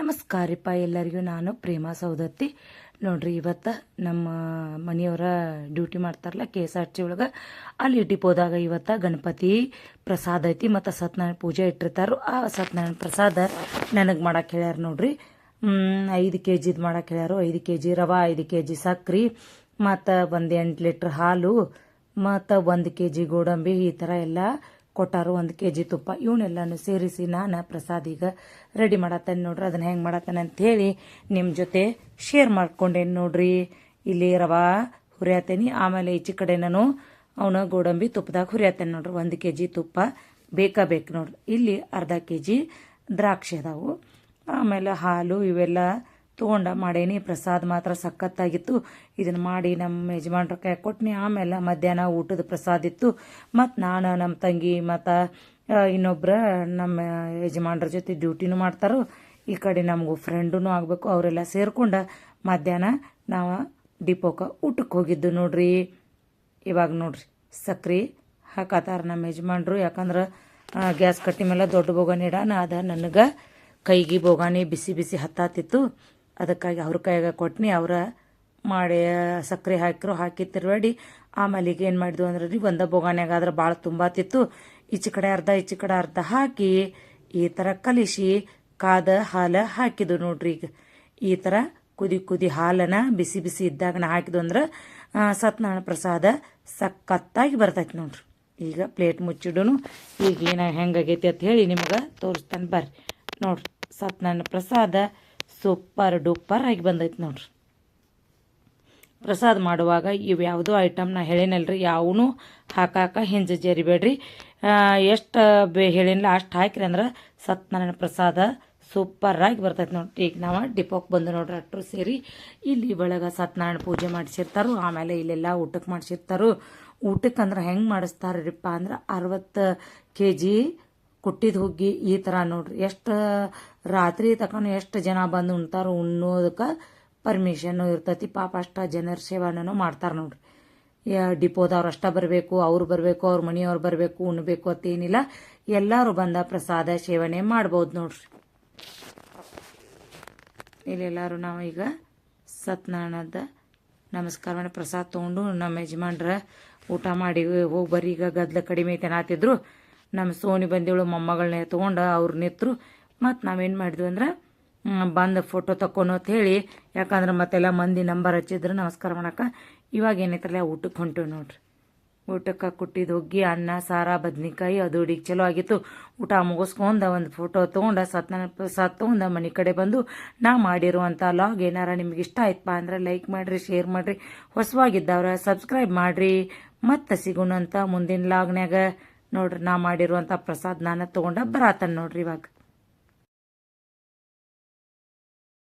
ನಮಸ್ಕಾರಪ್ಪ ಎಲ್ಲರಿಗೂ. ನಾನು ಪ್ರೇಮಾ ಸೌದತ್ತಿ ನೋಡ್ರಿ, ಇವತ್ತು ನಮ್ಮ ಮನೆಯವರ ಡ್ಯೂಟಿ ಮಾಡ್ತಾರಲ್ಲ ಕೆ ಎಸ್ ಆರ್ ಟಿ ಒಳಗೆ. ಅಲ್ಲಿ ಡಿಪೋದಾಗ ಇವತ್ತು ಗಣಪತಿ ಪ್ರಸಾದ ಐತಿ ಮತ್ತು ಸತ್ಯನಾರಾಯಣ ಪೂಜೆ ಇಟ್ಟಿರ್ತಾರೆ. ಆ ಸತ್ಯನಾರಾಯಣ ಪ್ರಸಾದ ನನಗೆ ಮಾಡಕ್ಕೆ ಹೇಳ್ಯಾರ ನೋಡ್ರಿ. ಐದು ಕೆ ಜಿದು ಮಾಡಕ್ಕೆ ಹೇಳ್ಯಾರು. ಐದು ಕೆ ಜಿ ರವೆ, ಐದು ಕೆ ಜಿ ಸಕ್ರೆ, ಮತ್ತು ಒಂದು ಎಂಟು ಲೀಟ್ರ್ ಹಾಲು, ಮತ್ತು ಒಂದು ಕೆ ಜಿ ಗೋಡಂಬಿ, ಈ ಥರ ಎಲ್ಲ ಕೊಟ್ಟಾರು ಒಂದು ಕೆ ಜಿ ತುಪ್ಪ. ಇವನ್ನೆಲ್ಲನೂ ಸೇರಿಸಿ ನಾನು ಪ್ರಸಾದ ಈಗ ರೆಡಿ ಮಾಡತ್ತೇನೆ ನೋಡ್ರಿ, ಅದನ್ನ ಹೆಂಗೆ ಮಾಡತ್ತೇನೆ ಅಂಥೇಳಿ ನಿಮ್ಮ ಜೊತೆ ಶೇರ್ ಮಾಡ್ಕೊಂಡೇನು ನೋಡ್ರಿ. ಇಲ್ಲಿ ರವಾ ಹುರಿಯತ್ತೇನಿ ಆಮೇಲೆ ಈಚೆ ಕಡೆ ನಾನು ಅವನ ಗೋಡಂಬಿ ತುಪ್ಪದಾಗ ಹುರಿಯತ್ತೇನೆ ನೋಡ್ರಿ. ಒಂದು ಕೆ ಜಿ ತುಪ್ಪ ಬೇಕಾ ಬೇಕು ನೋಡ್ರಿ. ಇಲ್ಲಿ ಅರ್ಧ ಕೆ ಜಿ ದ್ರಾಕ್ಷಿ ಅದಾವು. ಆಮೇಲೆ ಹಾಲು ಇವೆಲ್ಲ ತೊಗೊಂಡ ಮಾಡೇನಿ. ಪ್ರಸಾದ ಮಾತ್ರ ಸಖತ್ತಾಗಿತ್ತು. ಇದನ್ನು ಮಾಡಿ ನಮ್ಮ ಯಜಮಾನ್ರ ಕೈ ಕೊಟ್ನಿ. ಆಮೇಲೆ ಮಧ್ಯಾಹ್ನ ಊಟದ ಪ್ರಸಾದ ಇತ್ತು. ಮತ್ತು ನಾನು ನಮ್ಮ ತಂಗಿ ಮತ್ತು ಇನ್ನೊಬ್ಬರ ನಮ್ಮ ಯಜಮಾನ್ರ ಜೊತೆ ಡ್ಯೂಟಿನೂ ಮಾಡ್ತಾರೋ. ಈ ಕಡೆ ನಮಗೂ ಫ್ರೆಂಡೂ ಆಗಬೇಕು. ಅವರೆಲ್ಲ ಸೇರ್ಕೊಂಡು ಮಧ್ಯಾಹ್ನ ನಾವು ಡಿಪೋಕ ಊಟಕ್ಕೆ ಹೋಗಿದ್ದು ನೋಡ್ರಿ. ಇವಾಗ ನೋಡ್ರಿ. ಸಕ್ರೆ ಹಾಕತ್ತಾರ ನಮ್ಮ ಯಜಮಾನ್ರು. ಯಾಕಂದ್ರೆ ಗ್ಯಾಸ್ ಕಟ್ಟಿ ಮೇಲೆ ದೊಡ್ಡ ಬೋಗಾನಿ ಇಡಾನ. ಅದ ನನಗೆ ಕೈಗೆ ಬೋಗಾನಿ ಬಿಸಿ ಬಿಸಿ ಹತ್ತಾತಿತ್ತು. ಅದಕ್ಕಾಗಿ ಅವ್ರ ಕೈಯಾಗ ಕೊಟ್ನಿ, ಅವರ ಮಾಡಿ ಸಕ್ಕರೆ ಹಾಕಿರು, ಹಾಕಿ ತಿರ್ಬೇಡಿ ಆಮೇಲೆ ಈಗ ಏನು ಮಾಡಿದ್ವು ಅಂದ್ರೆ ರೀ, ಒಂದ ಬೋಗಾನ್ಯಾಗ ಆದ್ರೆ ಭಾಳ ತುಂಬಾತಿತ್ತು. ಈಚೆ ಕಡೆ ಅರ್ಧ ಈಚೆ ಕಡೆ ಅರ್ಧ ಹಾಕಿ ಈ ಥರ ಕಲಿಸಿ ಕಾದ ಹಾಲು ಹಾಕಿದ್ವು ನೋಡ್ರಿ ಈಗ. ಈ ಥರ ಕುದಿ ಕುದಿ ಹಾಲನ್ನ ಬಿಸಿ ಬಿಸಿ ಇದ್ದಾಗನ ಹಾಕಿದ್ವು ಅಂದ್ರೆ ಸತ್ಯನಾರಾಯಣ ಪ್ರಸಾದ ಸಖತ್ತಾಗಿ ಬರ್ತೈತಿ ನೋಡ್ರಿ. ಈಗ ಪ್ಲೇಟ್ ಮುಚ್ಚಿಡೂ ಈಗ ಏನ ಹೆಂಗಾಗೈತಿ ಅಂತ ಹೇಳಿ ನಿಮಗೆ ತೋರಿಸ್ತಾನೆ ಬರ್ರಿ. ನೋಡ್ರಿ ಸತ್ಯನಾರಾಯಣ ಪ್ರಸಾದ ಸೂಪರ್ ಡೂಪರ್ ಆಗಿ ಬಂದೈತೆ ನೋಡ್ರಿ. ಪ್ರಸಾದ ಮಾಡುವಾಗ ಇವು ಯಾವುದೋ ಐಟಮ್ ನಾ ಹೇಳಿನಲ್ರಿ, ಯಾವನು ಹಾಕಾಕ ಹಿಂಜ ಜರಿಬೇಡ್ರಿ ಎಷ್ಟು ಬೇ ಹೇಳಿನಲ್ಲ ಅಷ್ಟು ಹಾಕಿರಿ ಅಂದ್ರೆ ಸತ್ಯನಾರಾಯಣ ಪ್ರಸಾದ ಸೂಪರಾಗಿ ಬರ್ತೈತೆ ನೋಡ್ರಿ ಈಗ ನಾವು ಡಿಪೋಕ್ ಬಂದು ನೋಡ್ರಿ, ಅಟ್ರು ಸೇರಿ ಇಲ್ಲಿ ಒಳಗೆ ಸತ್ಯನಾರಾಯಣ ಪೂಜೆ ಮಾಡಿಸಿರ್ತಾರೋ, ಆಮೇಲೆ ಇಲ್ಲೆಲ್ಲ ಊಟಕ್ಕೆ ಮಾಡಿಸಿರ್ತಾರೋ. ಊಟಕ್ಕೆ ಅಂದ್ರೆ ಹೆಂಗೆ ಮಾಡಿಸ್ತಾರ್ರಿಪ್ಪ ಅಂದ್ರೆ ಅರವತ್ತು ಕೆ ಜಿ ಕುಟ್ಟಿದ ಹುಗ್ಗಿ ಈ ಥರ ನೋಡ್ರಿ. ಎಷ್ಟು ರಾತ್ರಿ ತಕೊಂಡು ಎಷ್ಟು ಜನ ಬಂದು ಉಣ್ತಾರೋ ಉಣ್ಣೋದಕ್ಕೆ ಪರ್ಮಿಷನ್ನು ಇರ್ತೈತಿ. ಪಾಪ ಅಷ್ಟ ಜನರ ಸೇವನೂ ಮಾಡ್ತಾರೆ ನೋಡ್ರಿ. ಡಿಪೋದವ್ರು ಅಷ್ಟ ಬರಬೇಕು, ಅವ್ರು ಬರಬೇಕು, ಅವ್ರ ಮನೆಯವ್ರು ಬರಬೇಕು, ಉಣ್ಬೇಕು ಅಂತೇನಿಲ್ಲ ಎಲ್ಲರೂ ಬಂದ ಪ್ರಸಾದ ಸೇವನೆ ಮಾಡ್ಬೋದು ನೋಡ್ರಿ. ಇಲ್ಲೆಲ್ಲರೂ ನಾವು ಈಗ ಸತ್ಯನಾರಾಯಣದ ನಮಸ್ಕಾರ ಮಾಡಿ ಪ್ರಸಾದ ತೊಗೊಂಡು ನಮ್ಮ ಯಜಮಾನ್ರ ಊಟ ಮಾಡಿ ಹೋಗಿ ಬರ್ರಿ. ಈಗ ಗದ್ಲ ಕಡಿಮೆ ಐತೆ ಅನ್ನತ್ತಿದ್ರು ನಮ್ಮ ಸೋನಿ ಬಂದಿವಳು ಮೊಮ್ಮಗಳನ್ನ ತೊಗೊಂಡು ಅವ್ರು ನಿತ್ರು. ಮತ್ತು ನಾವೇನು ಮಾಡಿದ್ವಿ ಅಂದ್ರೆ ಬಂದು ಫೋಟೋ ತಕ್ಕೊನು ಅಂತ ಹೇಳಿ, ಯಾಕಂದ್ರೆ ಮತ್ತೆಲ್ಲ ಮಂದಿ ನಂಬರ್ ಹಚ್ಚಿದ್ರು. ನಮಸ್ಕಾರ ಮಾಡೋಕೆ ಇವಾಗ ಏನೈತ್ರಲ್ಲ ಊಟಕ್ಕೆ ಹೊಂಟೇವು ನೋಡ್ರಿ. ಊಟಕ್ಕೆ ಕುಟ್ಟಿದ್ದು ಹೋಗಿ, ಅನ್ನ, ಸಾರ, ಬದ್ನಿಕಾಯಿ, ಅದು ಹುಡುಗಿ ಚಲೋ ಆಗಿತ್ತು. ಊಟ ಮುಗಿಸ್ಕೊಂಡ ಒಂದು ಫೋಟೋ ತೊಗೊಂಡು ಸತ್ನ ಸತ್ ತೊಗೊಂಡು ಮನೆ ಕಡೆ ಬಂದು, ನಾ ಮಾಡಿರುವಂಥ ಲಾಗ್ ಏನಾರ ನಿಮ್ಗೆ ಇಷ್ಟ ಆಯ್ತಪ್ಪ ಅಂದ್ರೆ ಲೈಕ್ ಮಾಡಿರಿ ಶೇರ್ ಮಾಡಿರಿ. ಹೊಸವಾಗಿದ್ದವ್ರ ಸಬ್ಸ್ಕ್ರೈಬ್ ಮಾಡಿರಿ. ಮತ್ತೆ ಸಿಗೋಣಂತ ಮುಂದಿನ ಲಾಗ್ನ್ಯಾಗ ನೋಡ್ರಿ ನಾ ಮಾಡಿರುವಂಥ ಪ್ರಸಾದ ನಾನು ತೊಗೊಂಡ ಬರಾತನ್ ನೋಡ್ರಿ ಇವಾಗ.